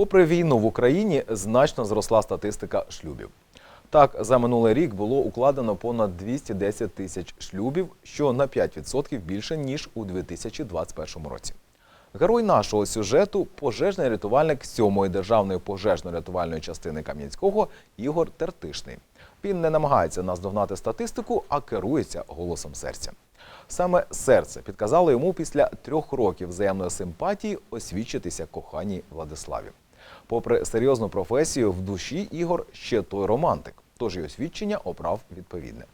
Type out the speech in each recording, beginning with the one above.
Попри війну в Україні значно зросла статистика шлюбів. Так, за минулий рік було укладено понад 210 тисяч шлюбів, що на 5% більше ніж у 2021 році. Герой нашого сюжету пожежний рятувальник 7-ї державної пожежно-рятувальної частини Кам'янського Ігор Тертишний. Він не намагається наздогнати статистику, а керується голосом серця. Саме серце підказало йому після трьох років взаємної симпатії освідчитися коханій Владиславі. Попри серйозну професію, в душі Ігор ще той романтик, тож його свідчення обрав відповідне.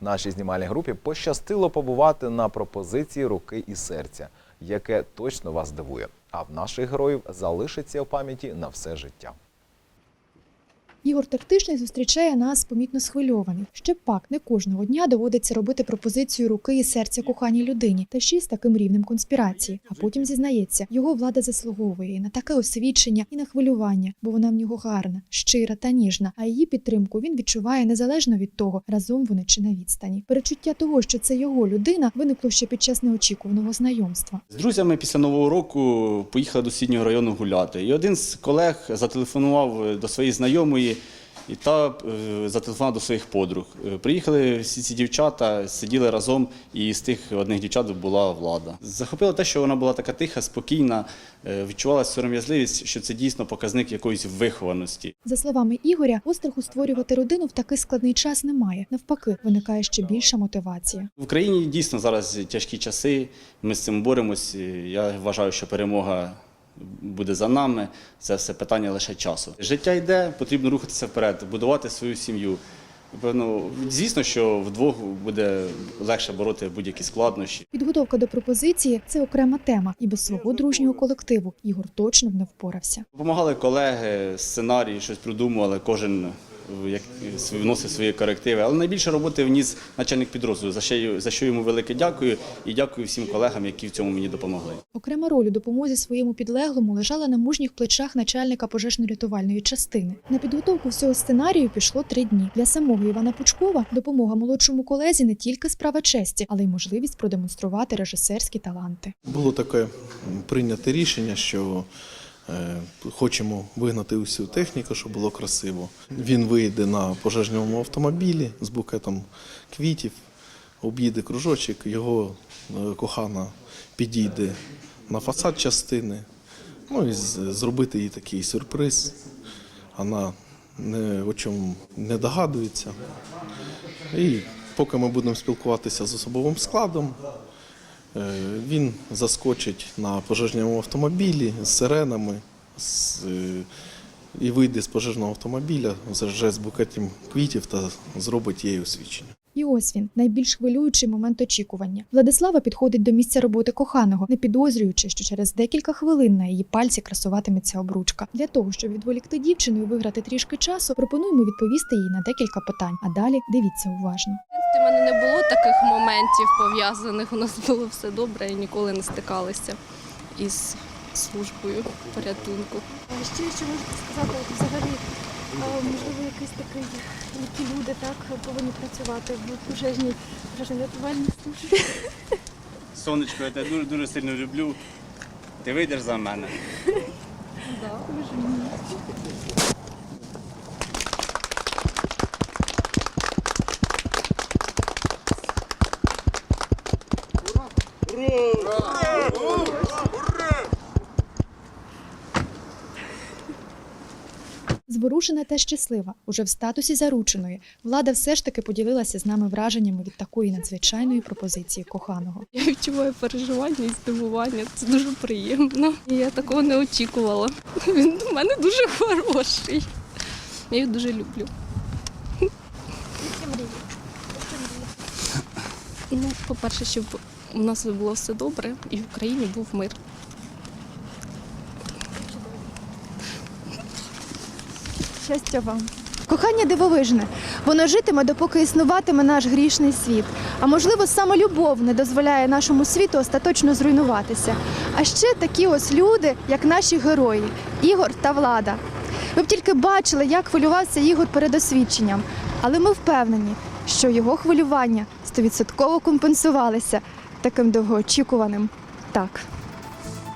В нашій знімальній групі пощастило побувати на пропозиції руки і серця, яке точно вас здивує. А в наших героїв залишиться в пам'яті на все життя. Ігор Тактичний зустрічає нас помітно схвильований. Ще пак не кожного дня доводиться робити пропозицію руки і серця коханій людині, та ще й з таким рівнем конспірації. А потім зізнається, його влада заслуговує на таке освідчення, і на хвилювання, бо вона в нього гарна, щира та ніжна. А її підтримку він відчуває незалежно від того, разом вони чи на відстані. Перечуття того, що це його людина, виникло ще під час неочікуваного знайомства. З друзями після Нового року поїхали до сусіднього району гуляти. І один з колег зателефонував до своєї знайомої і та е, зателефонував до своїх подруг. Е, Приїхали всі ці дівчата, сиділи разом, і з тих одних дівчат була влада. Захопило те, що вона була така тиха, спокійна, е, відчувала сором'язливість, що це дійсно показник якоїсь вихованості. За словами Ігоря, остраху створювати родину в такий складний час немає. Навпаки, виникає ще більша мотивація. В Україні дійсно зараз тяжкі часи. Ми з цим боремось. Я вважаю, що перемога буде за нами. Це все питання лише часу. Життя йде, потрібно рухатися вперед, будувати свою сім'ю. Ну, звісно, що вдвох буде легше бороти будь-які складнощі. Підготовка до пропозиції це окрема тема, і без свого дружнього колективу Ігор точно б не впорався. Помагали колеги, сценарії, щось придумували, кожен як свої- вносив свої корективи. Але найбільше роботи вніс начальник підрозділу, за що, за що йому велике дякую і дякую всім колегам, які в цьому мені допомогли. Окрема роль у допомозі своєму підлеглому лежала на мужніх плечах начальника пожежно-рятувальної частини. На підготовку всього сценарію пішло три дні. Для самого Івана Пучкова допомога молодшому колезі не тільки справа честі, але й можливість продемонструвати режисерські таланти. Було таке прийняте рішення, що хочемо вигнати усю техніку, щоб було красиво. Він вийде на пожежному автомобілі з букетом квітів, об'їде кружочок, його е, кохана підійде на фасад частини. Ну і зробити їй такий сюрприз. Вона не о чому не догадується. І поки ми будемо спілкуватися з особовим складом, Е, Він заскочить на пожежному автомобілі з сиренами з, е, і вийде з пожежного автомобіля вже з букетом квітів та зробить її освічення. І ось він найбільш хвилюючий момент очікування. Владислава підходить до місця роботи коханого, не підозрюючи, що через декілька хвилин на її пальці красуватиметься обручка. Для того, щоб відволікти дівчину і виграти трішки часу, пропонуємо відповісти їй на декілька питань. А далі дивіться уважно. У мене не було таких моментів пов'язаних. У нас було все добре і ніколи не стикалися із службою порятунку. Ще що можете сказати, взагалі, можливо, якийсь такий, люди так повинні працювати в пожежній пожежно-рятувальній службі. Сонечко, я тебе дуже дуже сильно люблю. Ти вийдеш за мене. Зворушена та щаслива, уже в статусі зарученої, влада все ж таки поділилася з нами враженнями від такої надзвичайної пропозиції коханого. Я відчуваю переживання і здивування. Це дуже приємно. Я такого не очікувала. Він у мене дуже хороший. Я їх дуже люблю. Ну, по-перше, щоб у нас було все добре і в Україні був мир. Щастя вам. Кохання дивовижне. Воно житиме, допоки існуватиме наш грішний світ. А можливо, саме любов не дозволяє нашому світу остаточно зруйнуватися. А ще такі ось люди, як наші герої Ігор та Влада. Ви б тільки бачили, як хвилювався Ігор перед освідченням. Але ми впевнені, що його хвилювання стовідсотково компенсувалися таким довгоочікуваним так.